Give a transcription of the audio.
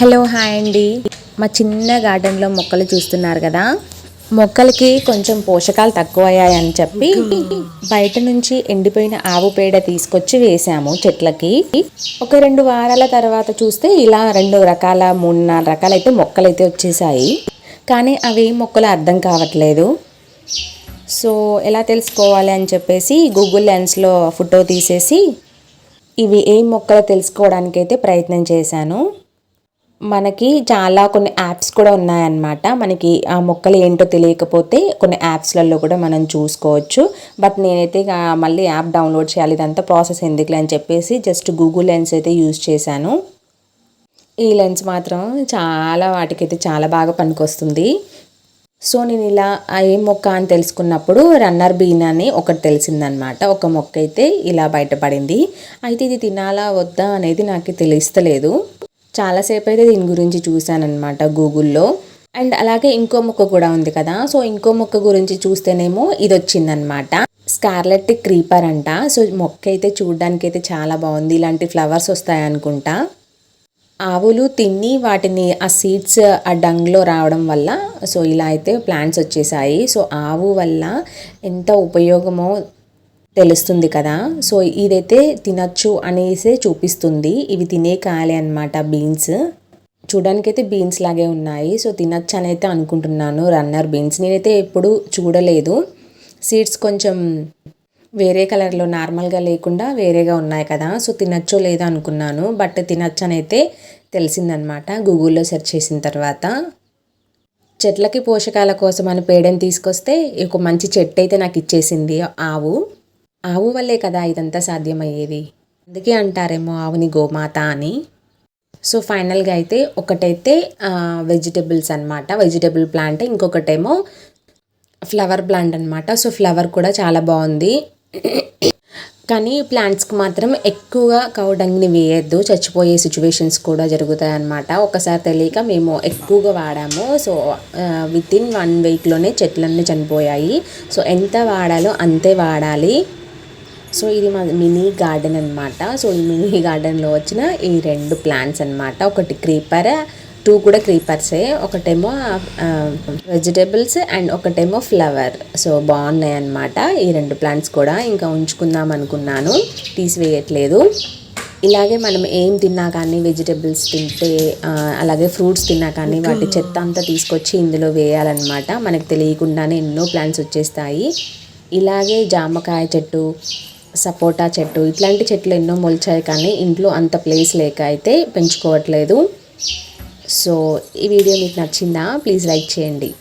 Hello hi అండి. మా చిన్న గార్డెన్లో మొక్కలు చూస్తున్నారు కదా. మొక్కలకి కొంచెం పోషకాలు తక్కువయ్యాయని చెప్పి బయట నుంచి ఎండిపోయిన ఆవు పేడ తీసుకొచ్చి వేసాము చెట్లకి. ఒక రెండు వారాల తర్వాత చూస్తే ఇలా రెండు రకాల మూడు నాలుగు రకాలైతే మొక్కలు అయితే వచ్చేసాయి. కానీ అవి మొక్కలు అర్థం కావట్లేదు. సో ఎలా తెలుసుకోవాలి అని చెప్పేసి గూగుల్ లెన్స్లో ఫోటో తీసేసి ఇవి ఏ మొక్కలు తెలుసుకోవడానికైతే ప్రయత్నం చేశాను. మనకి చాలా కొన్ని యాప్స్ కూడా ఉన్నాయన్నమాట. మనకి ఆ మొక్కలు ఏంటో తెలియకపోతే కొన్ని యాప్స్లలో కూడా మనం చూసుకోవచ్చు. బట్ నేనైతే మళ్ళీ యాప్ డౌన్లోడ్ చేయాలి. ఇదంతా ప్రాసెస్ ఎందుకులే అని చెప్పేసి జస్ట్ గూగుల్ లెన్స్ అయితే యూజ్ చేశాను. ఈ లెన్స్ మాత్రం చాలా వాటికైతే చాలా బాగా పనికొస్తుంది. సో నేను ఇలా ఏ మొక్క అని తెలుసుకున్నప్పుడు రన్నర్ బీన్ అని ఒకటి తెలిసిందనమాట ఒక మొక్క అయితే ఇలా బయటపడింది. అయితే ఇది తినాలా వద్దా అనేది నాకు తెలియస్తలేదు చాలాసేపు అయితే దీని గురించి చూశానమాట గూగుల్లో. అండ్ అలాగే ఇంకో మొక్క కూడా ఉంది కదా సో ఇంకో మొక్క గురించి చూస్తేనేమో ఇది వచ్చిందనమాట స్కార్లెట్ క్రీపర్ అంట. సో మొక్క అయితే చూడడానికి అయితే చాలా బాగుంది. ఇలాంటి ఫ్లవర్స్ వస్తాయి అనుకుంటా. ఆవులు తిని వాటిని ఆ సీడ్స్ ఆ డంగ్లో రావడం వల్ల సో ఇలా అయితే ప్లాంట్స్ వచ్చేసాయి. సో ఆవు వల్ల ఎంత ఉపయోగమో తెలుస్తుంది కదా. సో ఇదైతే తినచ్చు అనేసే చూపిస్తుంది. ఇవి తినే కాయలే అనమాట బీన్స్. చూడడానికైతే బీన్స్ లాగే ఉన్నాయి. సో తినచ్చు అని అయితే అనుకుంటున్నాను. Runner beans. నేనైతే ఎప్పుడు చూడలేదు. సీడ్స్ కొంచెం వేరే కలర్లో నార్మల్గా లేకుండా వేరేగా ఉన్నాయి కదా. సో తినచ్చో లేదో అనుకున్నాను. బట్ తినచ్చు అని అయితే తెలిసిందనమాట గూగుల్లో సెర్చ్ చేసిన తర్వాత. చెట్లకి పోషకాల కోసం అని పేడని తీసుకొస్తే ఒక మంచి చెట్టు అయితే నాకు ఇచ్చేసింది ఆవు. ఆవు వల్లే కదా ఇదంతా సాధ్యమయ్యేది? అందుకే అంటారేమో ఆవుని గోమాత అని. సో ఫైనల్గా అయితే ఒకటైతే వెజిటేబుల్స్ అనమాట వెజిటేబుల్ ప్లాంట్ ఇంకొకటేమో ఫ్లవర్ ప్లాంట్ అనమాట సో ఫ్లవర్ కూడా చాలా బాగుంది. కానీ ప్లాంట్స్కి మాత్రం ఎక్కువగా కౌడంగిని వేయద్దు. చచ్చిపోయే సిచ్యువేషన్స్ కూడా జరుగుతాయి అన్నమాట. ఒకసారి తెలియక మేము ఎక్కువగా వాడాము. సో విత్ ఇన్ వన్ వీక్లోనే చెట్లన్నీ చనిపోయాయి. సో ఎంత వాడాలో అంతే వాడాలి. సో ఇది మా మినీ గార్డెన్ అనమాట సో ఈ మినీ గార్డెన్లో వచ్చిన ఈ రెండు ప్లాంట్స్ అనమాట ఒకటి క్రీపర్ టూ కూడా క్రీపర్సే. ఒకటేమో వెజిటేబుల్స్ అండ్ ఒకటేమో ఫ్లవర్. సో బాగున్నాయి అనమాట ఈ రెండు ప్లాంట్స్ కూడా. ఇంకా ఉంచుకుందాం అనుకున్నాను. తీసివేయట్లేదు. ఇలాగే మనం ఏం తిన్నా కానీ వెజిటేబుల్స్ తింటే అలాగే ఫ్రూట్స్ తిన్నా కానీ వాటి చెత్త అంతా తీసుకొచ్చి ఇందులో వేయాలన్నమాట. మనకు తెలియకుండానే ఎన్నో ప్లాంట్స్ వచ్చేస్తాయి. ఇలాగే జామకాయ చెట్టు సపోటా చెట్టు. ఇట్లాంటి చెట్లు ఎన్నో మొలిచాయి కానీ ఇంట్లో అంత ప్లేస్ లేక అయితే పెంచుకోవట్లేదు. సో ఈ వీడియో మీకు నచ్చిందా? ప్లీజ్ లైక్ చేయండి.